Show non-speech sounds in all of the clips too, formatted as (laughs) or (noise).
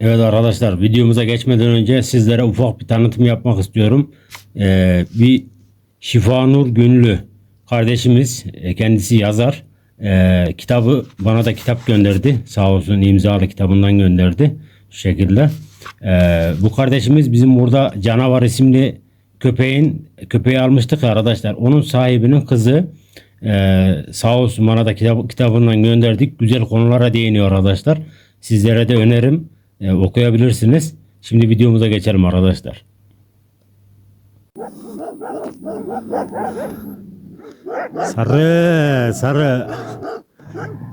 Evet arkadaşlar videomuza geçmeden önce sizlere ufak bir tanıtım yapmak istiyorum. Ee, bir Şifanur Günlü kardeşimiz e, kendisi yazar. Ee, kitabı bana da kitap gönderdi. Sağ olsun imzalı kitabından gönderdi. Şu şekilde. Ee, bu kardeşimiz bizim burada Canavar isimli köpeğin köpeği almıştık arkadaşlar. Onun sahibinin kızı ee, sağ olsun bana da kitap, kitabından gönderdik. Güzel konulara değiniyor arkadaşlar. Sizlere de önerim. Ee, okuyabilirsiniz. Şimdi videomuza geçelim arkadaşlar. Sarı, sarı.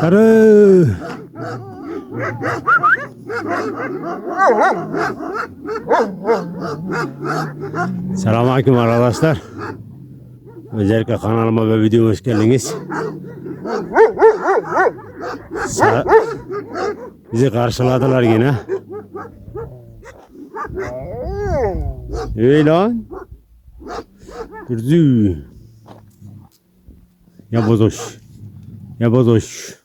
Sarı. Selamünaleyküm arkadaşlar. Özellikle kanalıma ve videoma hoş geldiniz. Sa- bizi karşıladılar yine. Ey lan. Gürzü. Ya bozoş. Ya bozoş.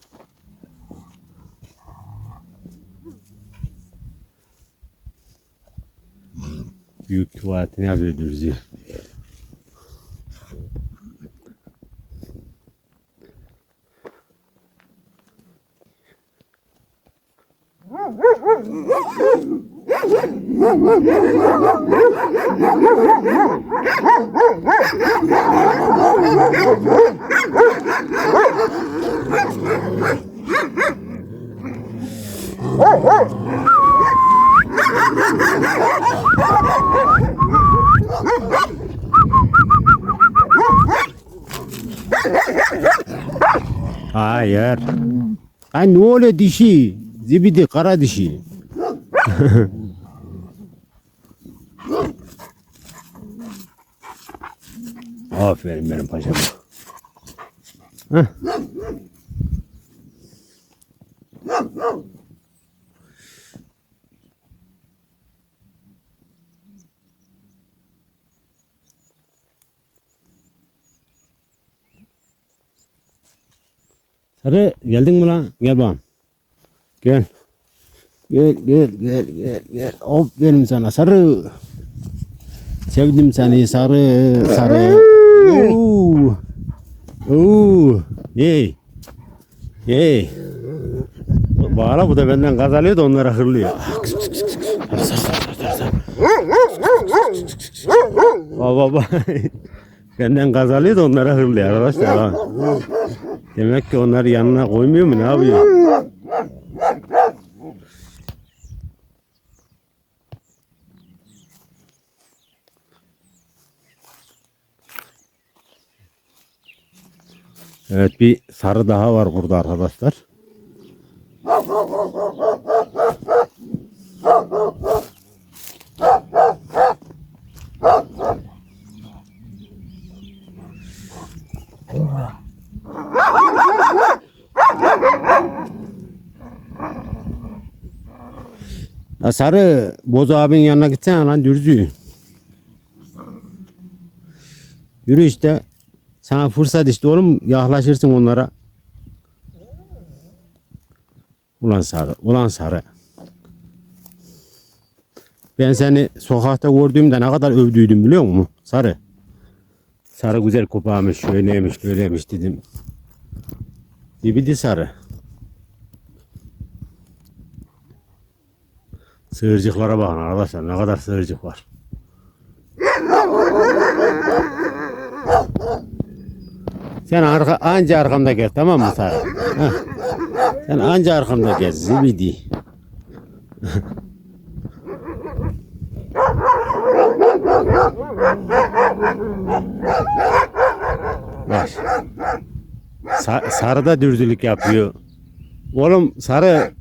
Büyük tuvaletini yapıyor Dürzü. Hayır. Ay ne oluyor dişi? Zibidi kara dişi. (laughs) Aferin benim paşama. Heh. Sarı geldin mi lan? Gel bakalım. Gel. Gel gel gel gel gel. Aferin sana sarı. Sevdim seni sarı sarı. Oo. Oo. Hey. Hey. Bağla bu da benden gaz alıyor da onlara hırlıyor. Baba baba. benden gaz alıyor da onlara hırlıyor arkadaşlar. Demek ki onları yanına koymuyor mu ne yapıyor? Evet bir sarı daha var burada arkadaşlar. Ya sarı Boz abinin yanına gitsene lan dürzü. Yürü işte. Sana fırsat işte oğlum yaklaşırsın onlara. Ulan sarı, ulan sarı. Ben seni sokakta gördüğümde ne kadar övdüydüm biliyor musun? Sarı. Sarı güzel kopağmış, şöyleymiş, böyleymiş dedim. Dibidi sarı. Sığırcıklara bakın arkadaşlar ne kadar sığırcık var. Sen arka, anca arkamda gel tamam mı? Heh. Sen anca arkamda gel zibidi. Bak. Sa- sarı da dürzülük yapıyor. Oğlum sarı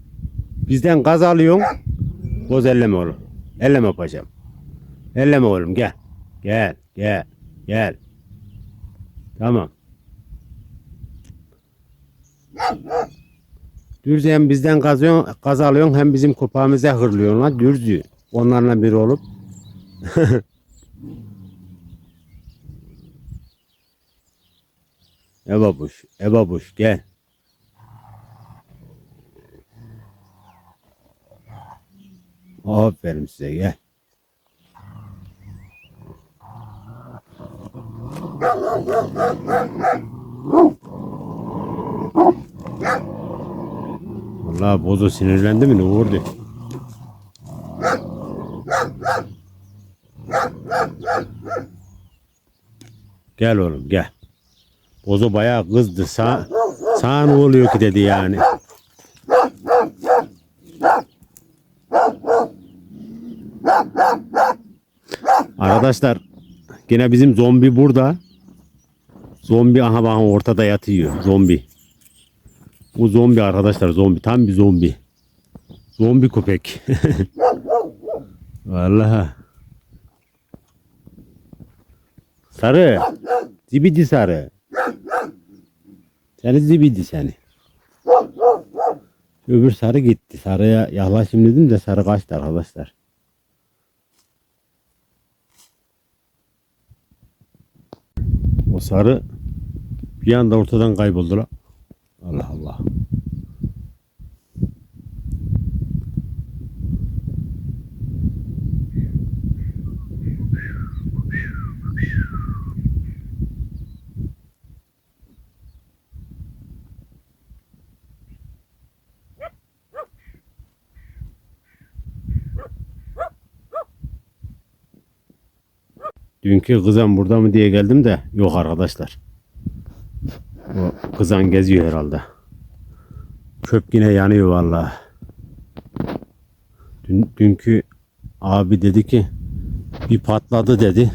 bizden gaz alıyorsun. Boz elleme oğlum. Elleme paşam. Elleme oğlum gel. Gel gel gel. Tamam. Dürzü hem bizden kazıyorsun, gaz alıyorsun hem bizim kupamıza hırlıyorsun lan dürzü. Onlarla biri olup. e babuş, e babuş gel. Aferin size gel. Vallahi bozo sinirlendi mi ne vurdu? Gel oğlum gel. Bozo bayağı kızdı. Sa sana ne oluyor ki dedi yani. Arkadaşlar yine bizim zombi burada. Zombi aha bak ortada yatıyor. Zombi. Bu zombi arkadaşlar zombi. Tam bir zombi. Zombi köpek. (laughs) Vallahi. Sarı. Zibidi sarı. Seni zibidi seni. Öbür sarı gitti. Sarıya yaklaşayım dedim de sarı kaçtı arkadaşlar. O sarı bir anda ortadan kayboldu la. Allah Allah. Dünkü kızan burada mı diye geldim de yok arkadaşlar. O kızan geziyor herhalde. Çöp yine yanıyor vallahi. Dün, dünkü abi dedi ki bir patladı dedi.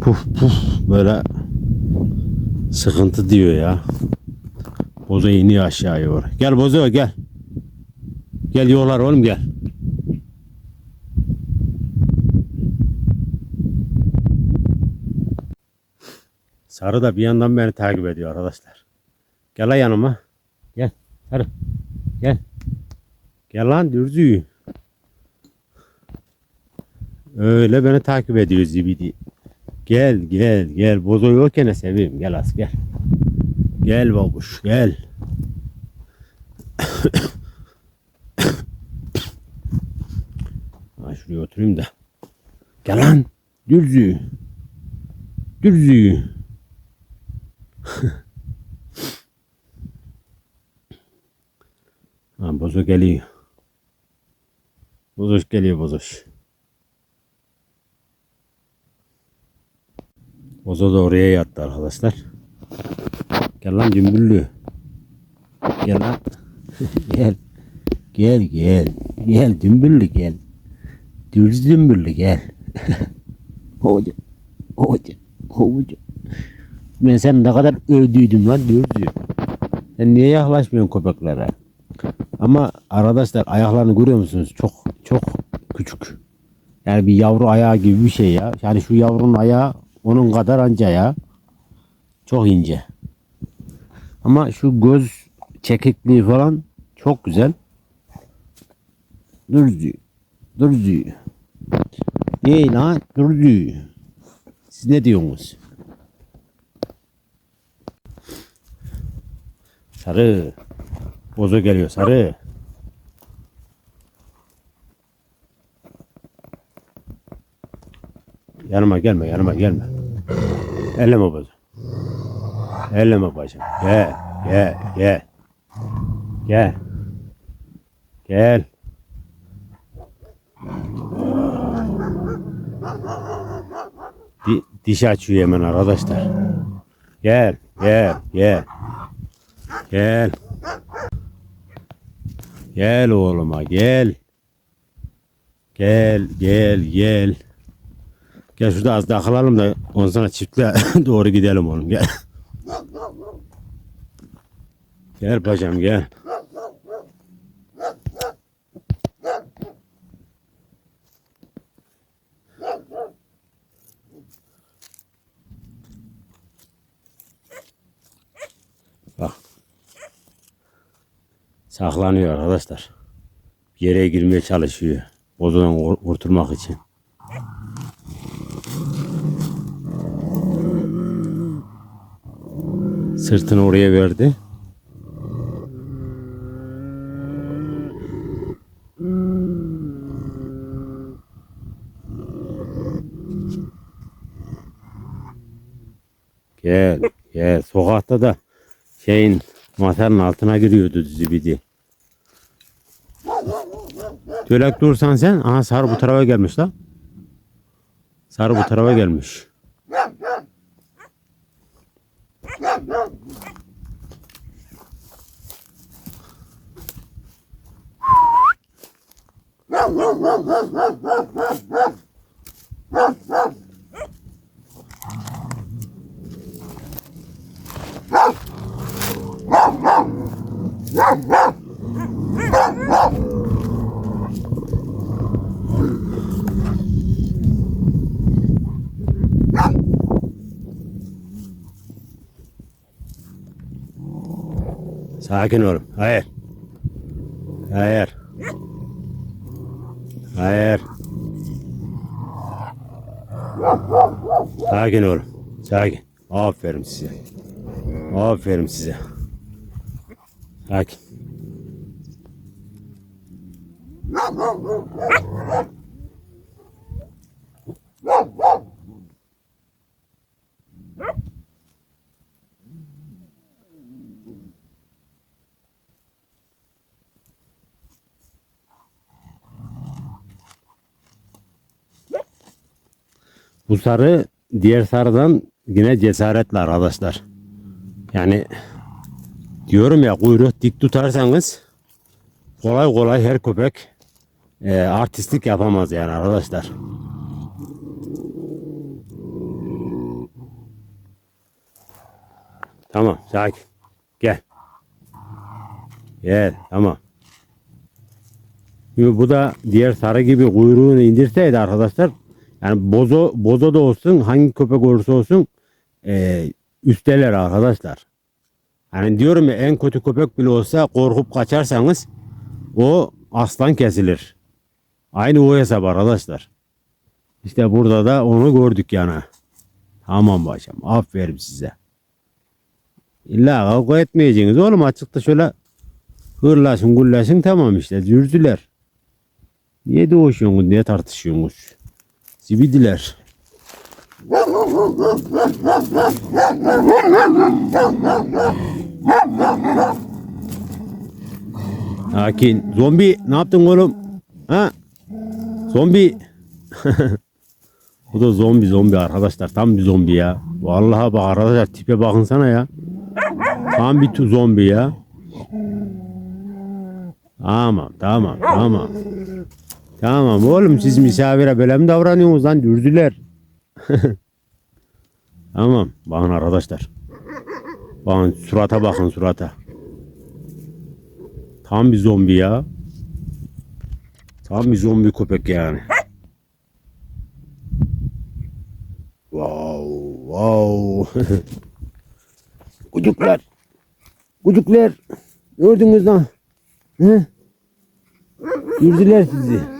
Puf puf böyle sıkıntı diyor ya. Bozo iniyor aşağıya oraya. Gel Bozo gel. Gel yollar oğlum gel. Sarı da bir yandan beni takip ediyor arkadaşlar. Gel lan yanıma. Gel. Sarı. Gel. Gel lan dürzü. Öyle beni takip ediyor zibidi. Gel gel gel. Bozo yokken seveyim. Gel az gel. Babuş gel. (coughs) ha, şuraya oturayım da. Gel lan. Dürzü. Dürzü. (laughs) Ha, bozo geliyor. Bozoş geliyor bozoş. Bozo da oraya yattı arkadaşlar. Gel lan dümbüllü. Gel lan. (laughs) gel. Gel gel. Gel dümbüllü gel. Düz dümbüllü gel. (laughs) hoca. Hoca. Hoca. Ben sen ne kadar övdüydüm lan dürdü. Sen niye yaklaşmıyorsun köpeklere? Ama arkadaşlar ayaklarını görüyor musunuz? Çok çok küçük. Yani bir yavru ayağı gibi bir şey ya. Yani şu yavrunun ayağı onun kadar anca ya. Çok ince. Ama şu göz çekikliği falan çok güzel. Dürzü. Dürzü. Ne lan? Dürzü. Siz ne diyorsunuz? Sarı. Bozo geliyor sarı. Yanıma gelme yanıma gelme. Elleme bozo. Elleme bacım. Gel gel gel. Gel. Gel. Di, diş açıyor hemen arkadaşlar. Gel gel gel. Gel. Gel oğluma gel. Gel gel gel. Gel şurada az daha kalalım da ondan sonra çiftle (laughs) doğru gidelim oğlum gel. Gel paşam gel. Saklanıyor arkadaşlar. Yere girmeye çalışıyor. Bozudan kurtulmak için. Sırtını oraya verdi. Gel, gel. Sokakta da şeyin masanın altına giriyordu zibidi. Tölek dursan sen. Aha sarı bu tarafa gelmiş lan. Sarı bu tarafa gelmiş. (laughs) Sakin olun. Hayır. Hayır. Hayır. Sakin olun. Sakin. Aferin size. Aferin size. Sakin. Sarı diğer sarıdan yine cesaretli arkadaşlar. Yani diyorum ya kuyruk dik tutarsanız kolay kolay her köpek e, artistlik yapamaz yani arkadaşlar. Tamam sakin. Gel. Gel tamam. Şimdi bu da diğer sarı gibi kuyruğunu indirseydi arkadaşlar yani bozo bozo da olsun hangi köpek olursa olsun e, üsteler arkadaşlar. Hani diyorum ya en kötü köpek bile olsa korkup kaçarsanız o aslan kesilir. Aynı o hesap arkadaşlar. İşte burada da onu gördük yani. Tamam başım. Aferin size. İlla kavga etmeyeceksiniz oğlum açıkta şöyle hırlaşın gullaşın tamam işte dürdüler. Niye doğuşuyorsunuz niye tartışıyorsunuz? Zibidiler. Sakin. Zombi ne yaptın oğlum? Ha? Zombi. (laughs) Bu da zombi zombi arkadaşlar. Tam bir zombi ya. Vallahi bak arkadaşlar tipe bakın sana ya. Tam bir tu- zombi ya. Tamam tamam tamam. Tamam oğlum siz misafire böyle mi davranıyorsunuz lan dürdüler. (laughs) tamam bakın arkadaşlar. Bakın surata bakın surata. Tam bir zombi ya. Tam bir zombi köpek yani. Wow, wow. Kucuklar. Kucuklar. Gördünüz lan. He? Gördüler sizi.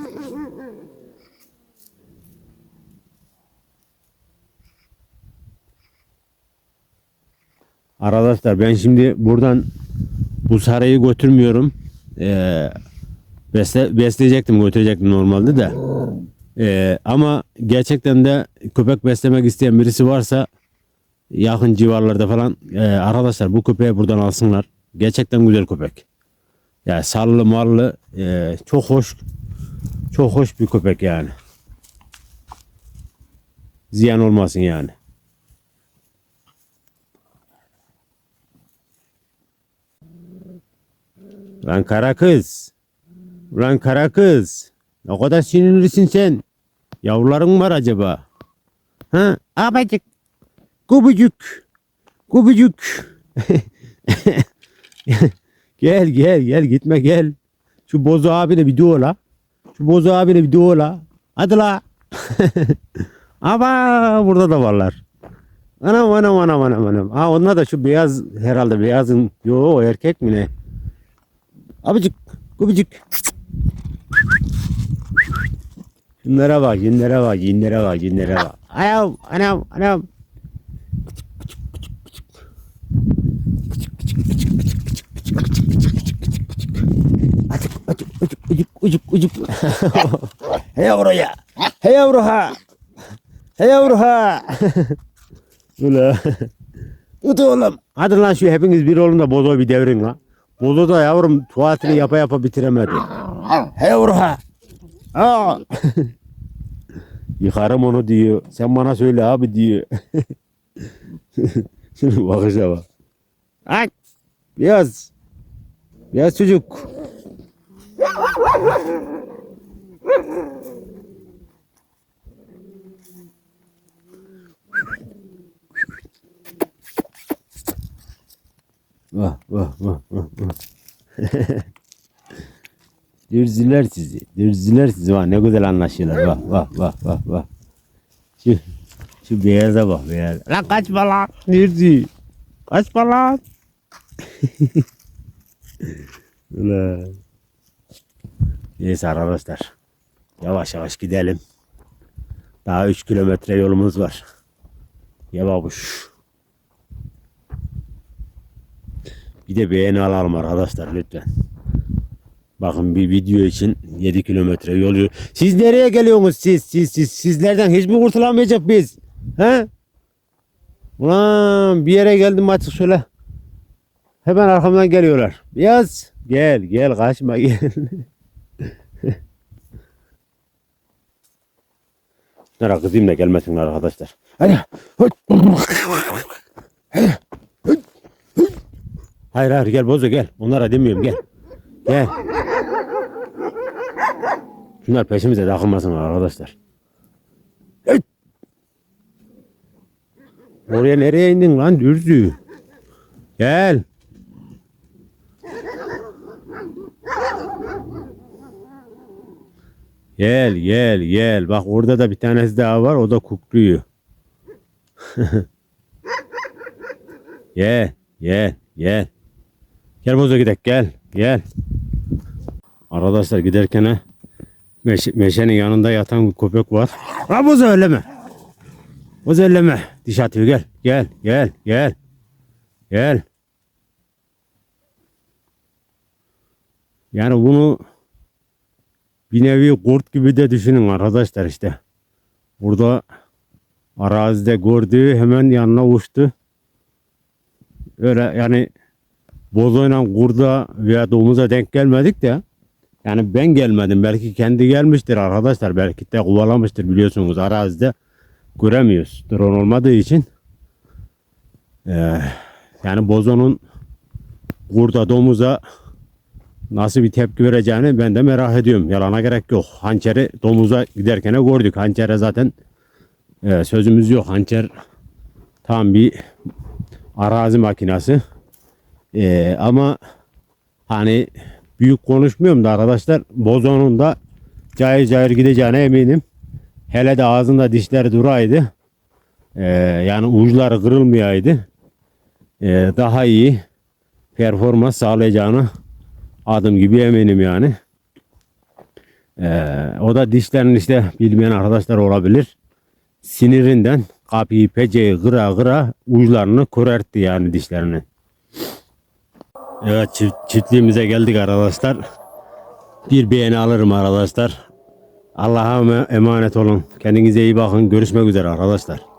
Arkadaşlar ben şimdi buradan bu sarayı götürmüyorum. Ee, besle, besleyecektim götürecektim normalde de. Ee, ama gerçekten de köpek beslemek isteyen birisi varsa yakın civarlarda falan e, arkadaşlar bu köpeği buradan alsınlar. Gerçekten güzel köpek. Yani sallı mallı e, çok hoş çok hoş bir köpek yani. Ziyan olmasın yani. Lan kara kız. Lan kara kız. Ne kadar sinirlisin sen. Yavruların var acaba? Ha? Abacık. Kubucuk. Kubucuk. (laughs) gel gel gel gitme gel. Şu bozu abine bir doğla. Şu bozu abine bir doğla. Hadi la. (laughs) Ama burada da varlar. Anam anam anam anam anam. Ha onlar da şu beyaz herhalde beyazın. Yo erkek mi ne? Abicik, kubicik. Şunlara bak, yünlere bak, yünlere bak, yünlere bak. Anam, anam, anam. Acık, acık, ucuk, ucuk, ucuk. Hey yavru ya. Hey yavru ha. Hey yavru ha. Ula. Tut oğlum. Hadi lan şu hepiniz bir olun da bozo bir devrin lan. Bozo da yavrum tuvaletini yapa yapa bitiremedi. He Urha. Aa. Yıkarım onu diyor. Sen bana söyle abi diyor. (laughs) Şunu bakışa bak. Ay. Beyaz. Beyaz çocuk. (laughs) Vah vah vah vah vah. (laughs) Dürziler sizi. Dürziler sizi. Vah ne güzel anlaşıyorlar. Vah vah vah vah vah. Şu, şu beyaza bak beyaz. Lan kaçma lan. Dürzi. Kaçma lan. (laughs) Ulan. Neyse arkadaşlar. Yavaş yavaş gidelim. Daha 3 kilometre yolumuz var. Ya babuş. Bir de beğeni alalım arkadaşlar lütfen. Bakın bir video için 7 kilometre yol yürü- Siz nereye geliyorsunuz siz? Siz siz sizlerden hiç mi kurtulamayacak biz? He? Ulan bir yere geldim açık söyle. Hemen arkamdan geliyorlar. Yaz. Gel gel kaçma (laughs) gel. Şunlara kızayım da gelmesinler arkadaşlar. Hadi. Hayır hayır gel bozo gel. Onlara demiyorum gel. Gel. Şunlar peşimize takılmasınlar arkadaşlar. Oraya nereye indin lan dürzü? Gel. Gel gel gel. Bak orada da bir tanesi daha var. O da kukluyor. (laughs) gel gel gel. Gel bozo gidek gel gel. Arkadaşlar giderken meş meşenin yanında yatan bir köpek var. Ha bozo elleme. Bozo elleme. Diş atıyor gel gel gel gel. Gel. Yani bunu bir nevi kurt gibi de düşünün arkadaşlar işte. Burada arazide gördü hemen yanına uçtu. Öyle yani bozoyla kurda veya domuza denk gelmedik de yani ben gelmedim. Belki kendi gelmiştir arkadaşlar. Belki de kovalamıştır biliyorsunuz arazide göremiyoruz. Drone olmadığı için. Ee, yani bozonun kurda domuza nasıl bir tepki vereceğini ben de merak ediyorum. Yalana gerek yok. Hançeri domuza giderken gördük. Hançere zaten e, sözümüz yok. Hançer tam bir arazi makinası. E, ama hani büyük konuşmuyorum da arkadaşlar bozonun da cayır cayır gideceğine eminim. Hele de ağzında dişleri duraydı. E, yani uçları kırılmayaydı. E, daha iyi performans sağlayacağını adım gibi eminim yani. Ee, o da dişlerin işte bilmeyen arkadaşlar olabilir. Sinirinden kapıyı peceyi kıra kıra uçlarını körertti yani dişlerini. Evet çift, çiftliğimize geldik arkadaşlar. Bir beğeni alırım arkadaşlar. Allah'a emanet olun. Kendinize iyi bakın. Görüşmek üzere arkadaşlar.